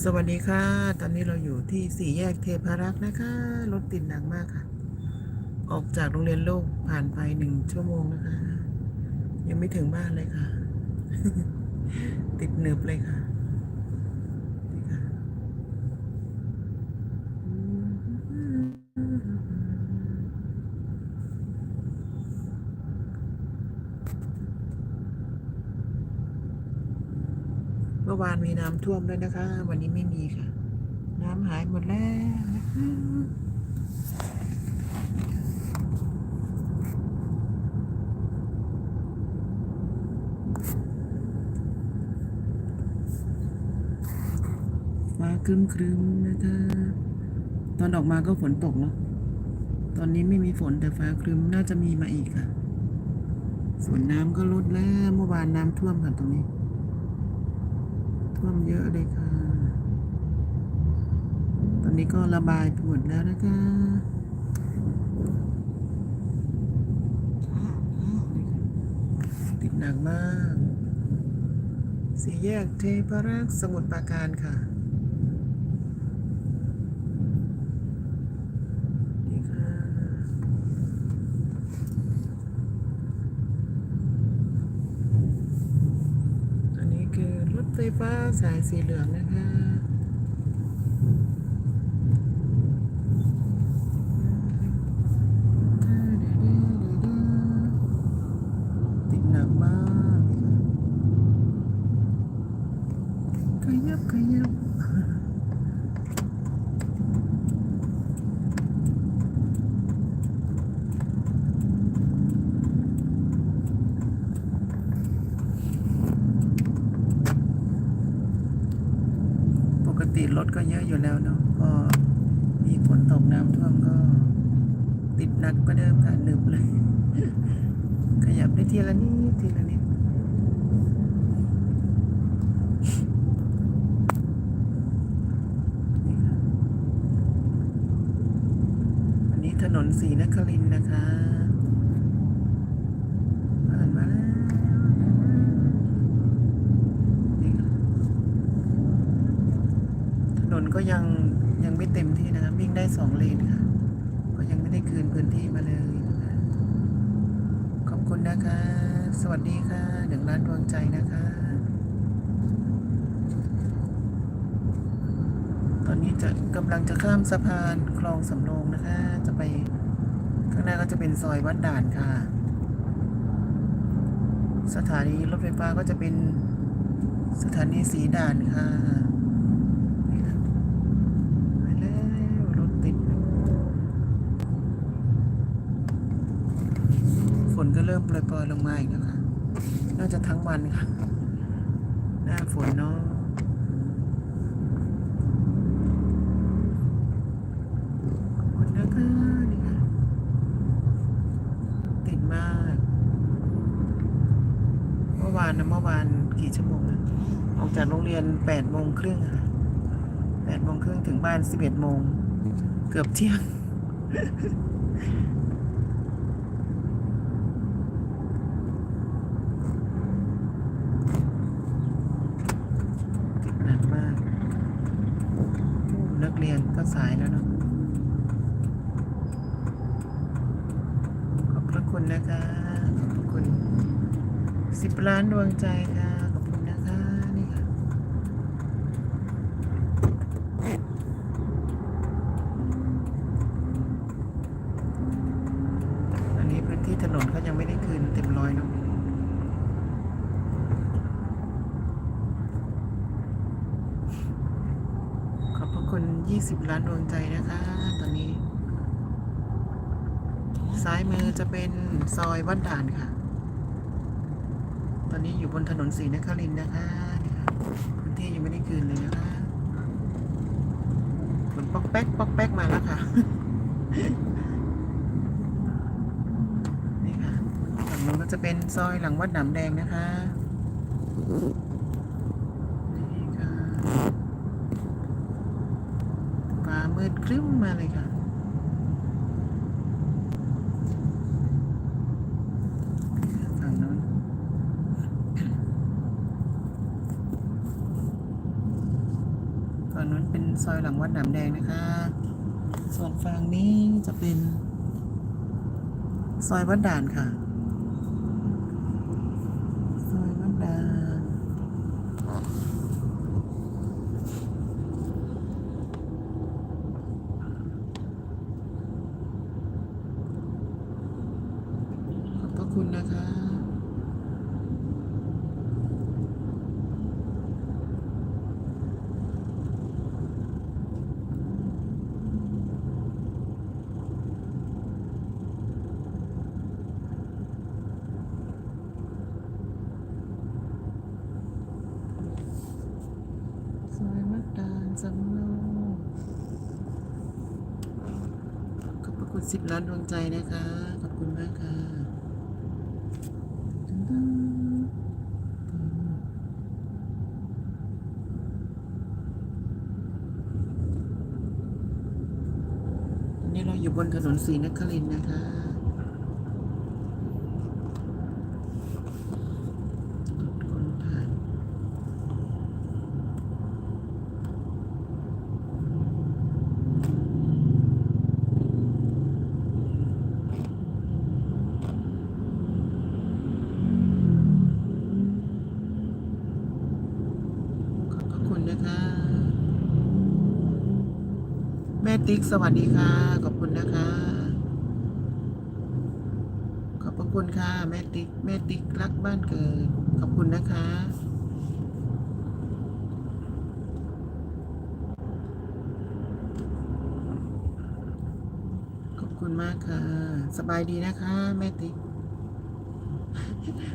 สวัสดีค่ะ ตอนนี้เราอยู่ที่สี่แยกเทพารักษ์นะคะ รถติดหนักมากค่ะ ออกจากโรงเรียนลูกผ่านไปหนึ่งชั่วโมงนะคะ ยังไม่ถึงบ้านเลยค่ะ ติดหนึบเลยค่ะ มื่อวานมีน้ำท่วมด้วยนะคะ วันนี้ไม่มีค่ะ น้ำหายหมดแล้วนะคะฟ้าครึ้มครึ้มๆนะคะ ตอนออกมาก็ฝนตกเนาะตอนนี้ไม่มีฝนแต่ฟ้าครึ้มน่าจะมีมาอีกค่ะส่วนน้ำก็ลดแล้วเมื่อวานน้ำท่วมค่ะตรงนี้ ท่วมเยอะเลยค่ะ ตอนนี้ก็ระบายไปหมดแล้วนะคะติดหนักมาก สี่แยกเทพรักษ์สมุทรปราการค่ะ นี่ค่ะ อันนี้คือรถ ไฟฟ้าสายสีเหลืองนะคะ ติดหนักมากขยับขยับ ปกติรถ ก็เยอะอยู่แล้วเนาะพอมีฝนตกน้ำท่วมก็ ติดหนักกว่าเดิมค่ะหนึบเลย ขยับได้ทีละนิดทีละนิดอันนี้ถนนศรีนครินนะคะผ่านมาแล้วนี่ค่ะถนน ก็ยังยังไม่เต็มที่นะคะวิ่งได้สองเลนค่ะ ก็ยังไม่ได้คืนพื้นที่มาเลยนะคะขอบคุณนะคะ สวัสดีค่ะหนึ่งล้านดวงใจนะคะ ตอนนี้จะกำลังจะข้ามสะพานคลองสำโรงนะคะ จะไปข้างหน้าก็จะเป็นซอยวัดด่านค่ะ สถานีรถไฟฟ้าก็จะเป็นสถานีสีด่านค่ะนี่ค่ะไปแล้วรถติด ฝนก็เริ่มโปรยๆลงมาอีกแล้วค่ะน่าจะทั้งวันค่ะ หน้าฝนเนาะขอบคุณนะคะนี่ค่ะติดมาก เมื่อวานนะเมื่อวานกี่ชั่วโมงนะออกจากโรงเรียนแปดโมงครึ่งค่ะแปดโมงครึ่งถึงบ้านสิบเอ็ดโมง เกือบเที่ยง ติดหนักมากโอ้ นักเรียนก็สายแล้วเนาะขอบพระคุณนะคะขอบพระคุณสิบล้านดวงใจค่ะขอบคุณนะคะนี่ค่ะอันนี้พื้นที่ถนนก็ยังไม่ได้คืนเต็มร้อยเนาะ ขอบพระคุณ 20 ล้านดวงใจนะคะ ตอนนี้ ซ้ายมือจะเป็นซอยวัดด่านค่ะ ตอนนี้อยู่บนถนนศรีนครินนะคะพื้นที่ยังไม่ได้คืนเลยนะคะฝนปอกแป๊กปอกแป๊กมาแล้วค่ะนี่ค่ะฝั่งนู้นก็จะเป็นซอยหลังวัดหนำแดงนะคะ นี่ค่ะ ฟ้า มืดครึ้มมาเลยค่ะ ฝั่งนู้นซอยหลังวัดหนามแดงนะคะ ส่วนฝั่งนี้จะเป็น ซอยวัดด่านค่ะ ซอยวัดด่าน ขอบพระ คุณนะคะซอยวัดดาสำโรงขอบพระคุณสิบล้านดวงใจนะคะ ขอบคุณมากค่ะตึ้งตึ้งตอ นี้เราอยู่บนถนนศรีนครินทร์นะคะคนผ่าน ขอบพระคุณนะคะ แม่ ติ๊กสวัสดีค่ะ ขอบคุณนะคะ ขอบพระคุณค่ะ แม่ติ๊กแม่ติ๊กรักบ้านเกิด ขอบคุณนะคะขอบคุณมากค่ะ สบายดีนะคะ แม่ติ๊ก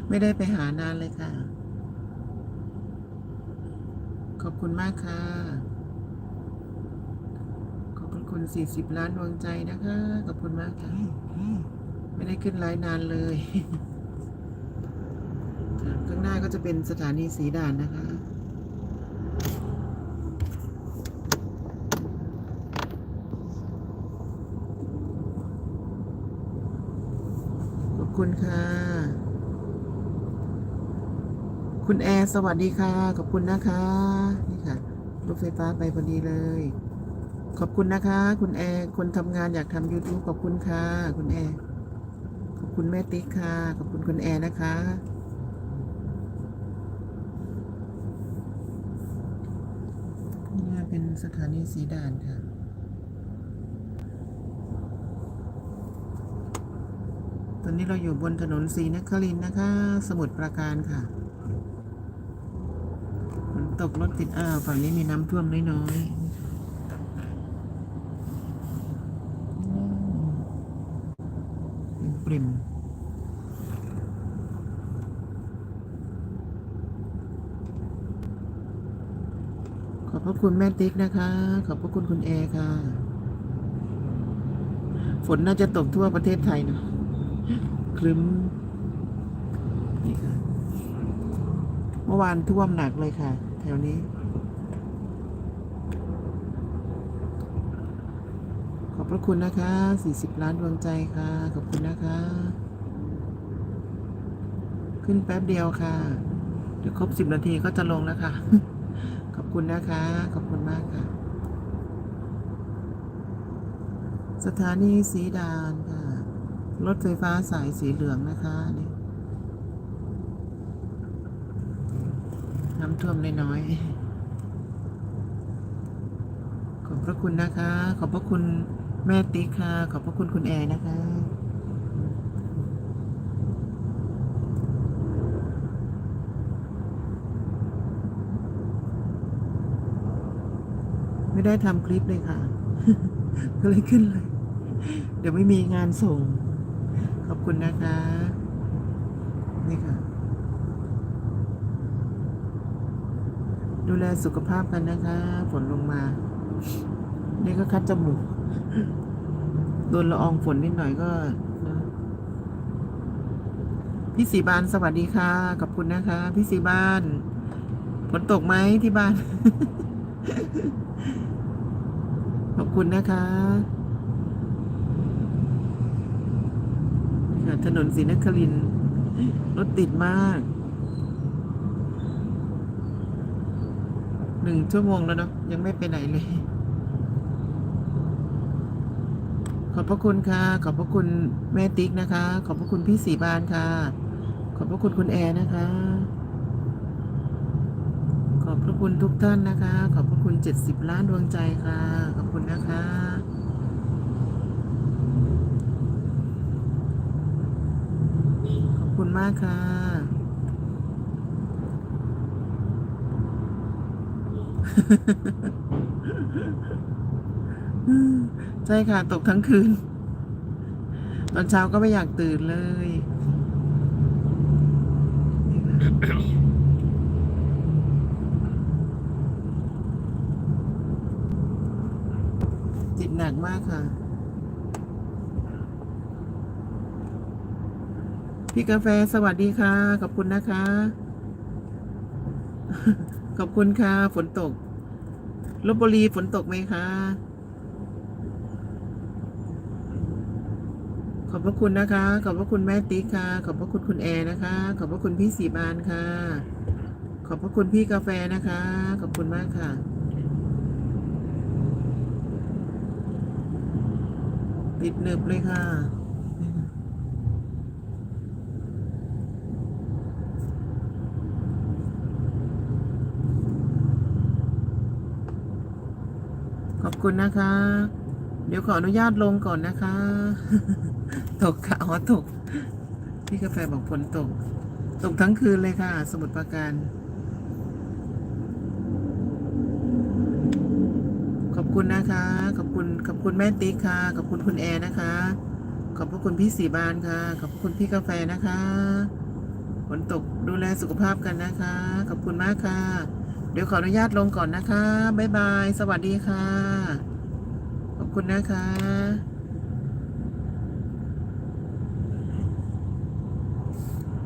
ไม่ได้ไปหานานเลยค่ะ ขอบคุณมากค่ะ คุณสี่สิบล้านดวงใจนะคะ ขอบคุณมากค่ะ ไม่ได้ขึ้นไลน์นานเลยข้างหน้าก็จะเป็นสถานีสีด่านนะคะขอบคุณค่ะ คุณแอร์สวัสดีค่ะ ขอบคุณนะคะ นี่ค่ะ รถไฟฟ้าไปพอดีเลย ขอบคุณนะคะ คุณแอร์คนทำงานอยากทำ YouTube ขอบคุณค่ะ คุณแอร์ขอบคุณแม่ติ๊กค่ะ ขอบคุณคุณแอร์นะคะนี่เป็นสถานีสีด่านค่ะตอนนี้เราอยู่บนถนนศรีนครินนะคะ สมุทรปราการค่ะฝนตกรถติดอ้าวฝั่งนี้มีน้ำท่วมน้อยๆเป็นป ริม ขอบพระคุณแม่ติ๊กนะคะ ขอบพระคุณคุณแอร์ค่ะ ฝนน่าจะตกทั่วประเทศไทยเนอะครึ้มนี่ค่ะ เมื่อวานท่วมหนักเลยค่ะ แถวนี้ ขอบ พระคุณนะคะ 40 ล้านดวงใจค่ะ ขอบคุณนะคะ ขึ้นแป๊บเดียวค่ะ เดี๋ยวครบ 10 นาทีก็จะลงแล้วค่ะ ขอบคุณนะคะ ขอบคุณมากค่ะ สถานีสีดานค่ะ รถไฟฟ้าสายสีเหลืองนะคะนี่น้ำท่วมน้อยๆขอบพระคุณนะคะ ขอบพระคุณ แม่ติ๊กค่ะ ขอบพระคุณคุณแอร์นะคะ ไม่ได้ทำคลิปเลยค่ะ ก็เลยขึ้นเลย เดี๋ยวไม่มีงานส่ง ขอบคุณนะคะ นี่ค่ะ ดูแลสุขภาพกันนะคะ ฝนลงมา นี่ก็คัดจมูก โดนละอองฝนนิดหน่อยก็พี่สีบานสวัสดีค่ะ ขอบคุณนะคะ พี่สีบานฝนตกไหมที่บ้าน ขอบคุณนะคะถนนศรีนครินรถติดมาก หนึ่งชั่วโมงแล้วเนาะยังไม่ไปไหนเลย ขอบพระคุณค่ะ ขอบพระคุณแม่ติ๊กนะคะ ขอบพระคุณพี่สีบานค่ะ ขอบพระคุณคุณแอร์นะคะ ขอบพระคุณทุกท่านนะคะ ขอบพระคุณ70ล้านดวงใจค่ะ ขอบคุณนะคะขอบคุณมากค่ะ ใช่ค่ะ ตกทั้งคืน ตอนเช้าก็ไม่อยากตื่นเลยจิตหนักมากค่ะ พี่กาแฟสวัสดีค่ะ ขอบคุณนะคะ ขอบคุณค่ะ ฝนตกลบบุรีฝนตกไหมคะ อบพระคุณนะคะ ขอบพระคุณแม่ติ๊กค่ะ ขอบพระคุณคุณแอร์นะคะ ขอบพระคุณพี่สีบานค่ะ ขอบพระคุณพี่กาแฟนะคะ ขอบคุณมากค่ะติดหนึบเลยค่ะขอบคุณนะคะ เดี๋ยวขออนุญาตลงก่อนนะคะ ตกค่ะอ๋อตกพี่กาแฟบอกฝนตก ตกทั้งคืนเลยค่ะ สมุทรปราการ ขอบคุณนะคะ ขอบคุณ ขอบคุณแม่ติ๊กค่ะ ขอบคุณคุณแอร์นะคะ ขอบพระคุณพี่สีบานค่ะ ขอบคุณพี่กาแฟนะคะฝนตกดูแลสุขภาพกันนะคะ ขอบคุณมากค่ะ เดี๋ยวขออนุญาตลงก่อนนะคะ บ๊ายบาย สวัสดีค่ะ ขอบคุณนะคะ